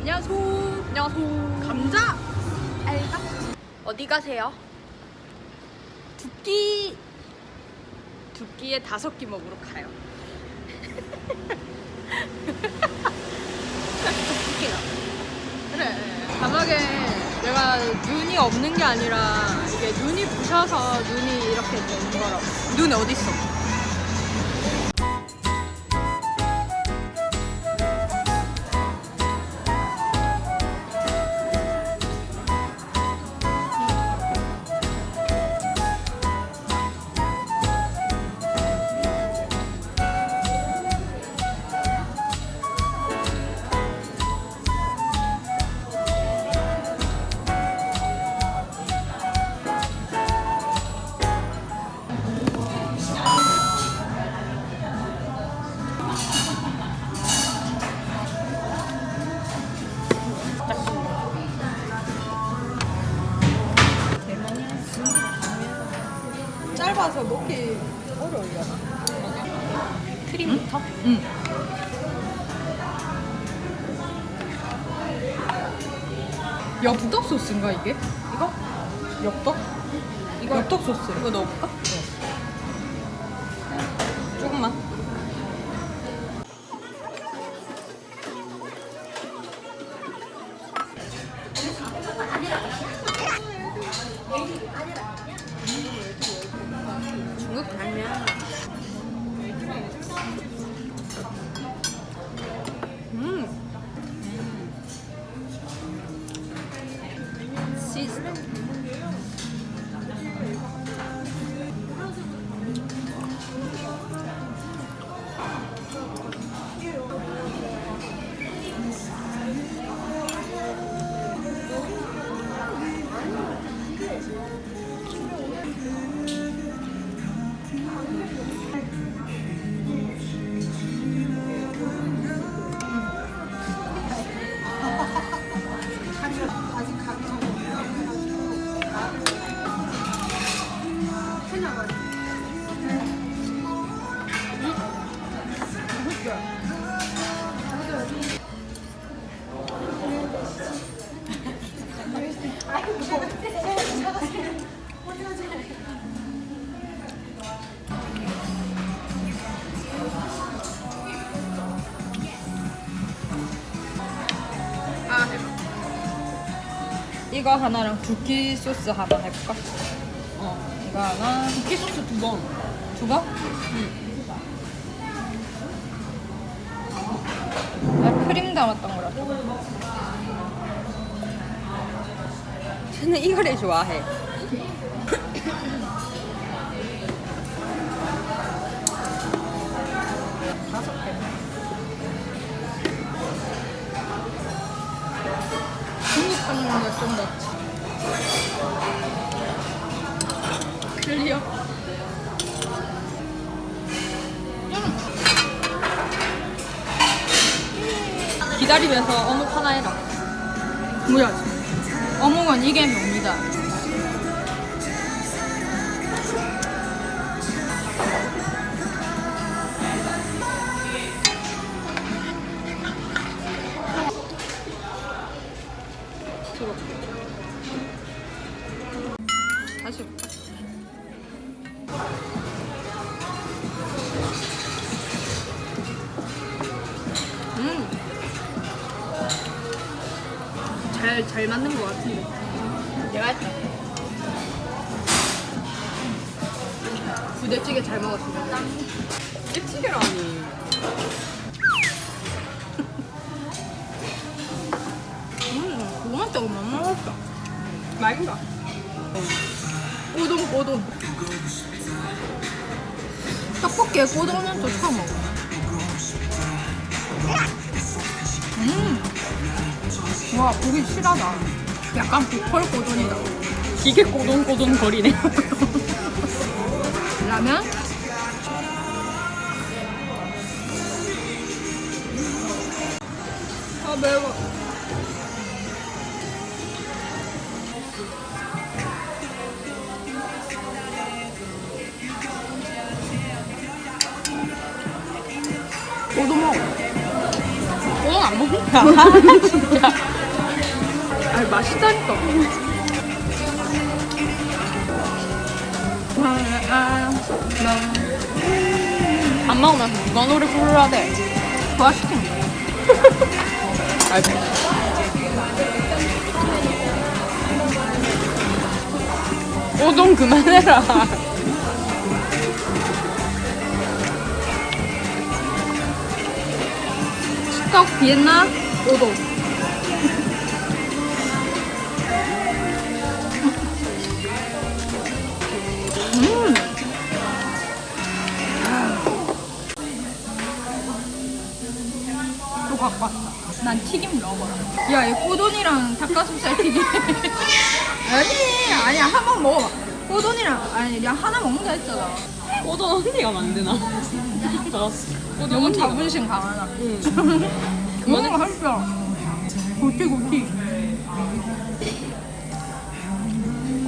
안녕하세요. 안녕하세요. 감자. 알다. 어디 가세요? 두끼. 두끼에 다섯 끼 먹으러 가요. 두끼나. 그래. 바닥에 내가 눈이 없는 게 아니라 이게 눈이 부셔서 눈이 이렇게 되는 거라고. 눈 어디 있어? 엽떡 소스인가 이게? 이거? 엽떡? 이거 엽떡 소스. 이거 넣어볼까? 이거 하나랑 두끼 소스 하나 해볼까? 어, 이거 하나. 두끼 소스 두 번. 두 번? 응. 나 크림 담았던 거라. 저는 이거를 좋아해. 좀 낫지. 클리어. 기다리면서 어묵 하나 해라. 뭐야? 어묵은 이게 묘니다. 다시 해볼까? 음. 잘, 잘 맞는 것 같은데. 내가 했다. 부대찌개 잘 먹었습니다. 깨치기라니. 음, 그거만 조금만 먹었다. 맛있다. 꼬동, 꼬동. 떡볶이에 꼬동은 또 처음 먹어. 음. 와, 고기 실하다. 약간 보컬 꼬동이다. 기계 꼬동꼬동 거리네. 라면? 아 매워. 안안 먹는다. 진짜. 아니 맛있다니까. 밥 먹으면서 누가 노래 부르라 돼? 거. 알지? 오동 그만해라. 스톡 비엔나 오도. 음. 또 갖고 왔다. 난 튀김 넣어봐라. 야, 이 꼬돈이랑 닭가슴살 튀김. 아니, 아니야. 한 번 먹어봐. 꼬돈이랑, 아니, 야, 하나 먹는다 했잖아. 오동 언니가 만드나? 좋았어. 오동 너무 언니가 자존심 강하나. 응. 너무 맛있어. 고티, 고티.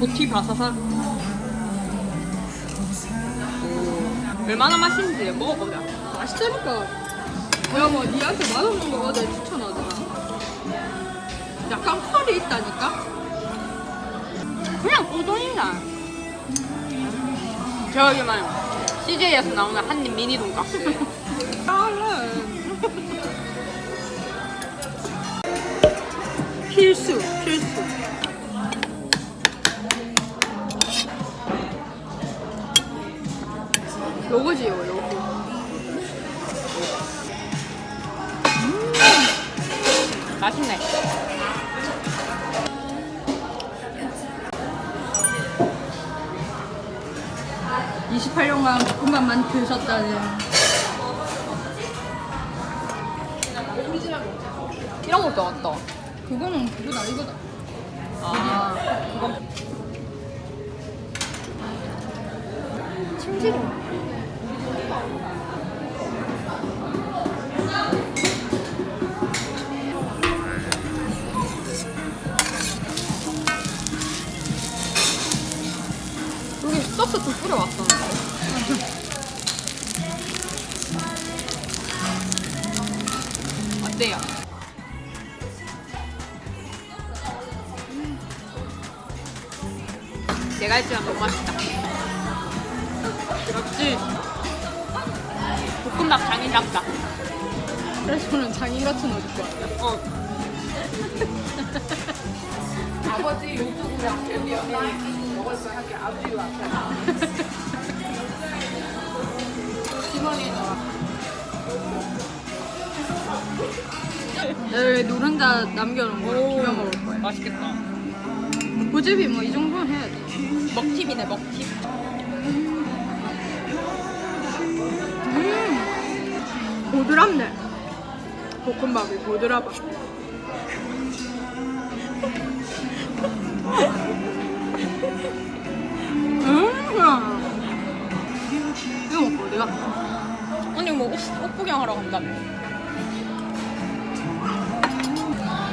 고티 바사삭. 얼마나 맛있는지 먹어보자. 맛있다니까. 야, 뭐, 니한테 맛없는 거 어제 추천하잖아. 약간 펄이 있다니까? 그냥 우동이나. 저기만 CJ에서 나오는 한입 미니 돈가스. 아, 필수, 필수. 요거지요, 요거. 28년간 볶음밥만 드셨다는. 이런 것도 왔다. 그거는 그거다, 이거다. 아, 침지로. 내가 했지만 너무 맛있다. 그렇지. 볶음밥 장인답다. 그래서 저는 장인 같은 옷 입고 왔다. 어. 내가 노른자 남겨놓은 거 비벼 먹을 거야. 맛있겠다. 고집이 뭐 이 정도는 해야지. 먹팁이네, 먹팁. 음, 보드랍네. 볶음밥이 보드랍아. 음, 이거 먹고 어디 갔어? 언니 뭐 옷, 옷 구경하러 간다며.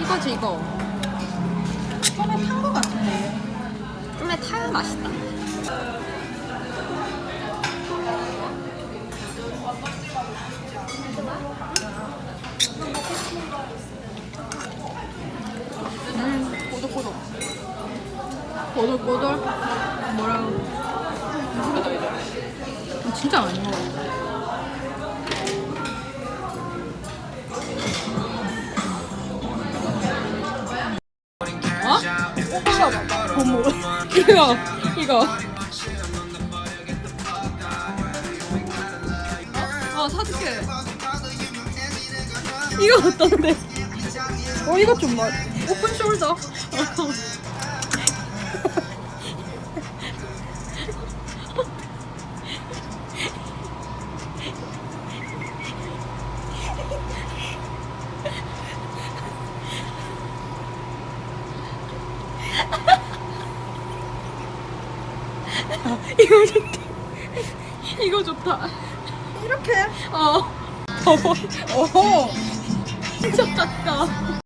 이거지, 이거. 처음에 탄거 같은데. 좀에 타야 맛있다. 음. 꼬들꼬들. 뭐라고? 진짜 많이 먹어. 어? 고무. 이거, 이거. 어, 사줄게. 이거 어떤데? 어, 이거 좀 뭐, 오픈 숄더. 이거 좋다. 이거 좋다. 이렇게. 어. 오호. 진짜 작다.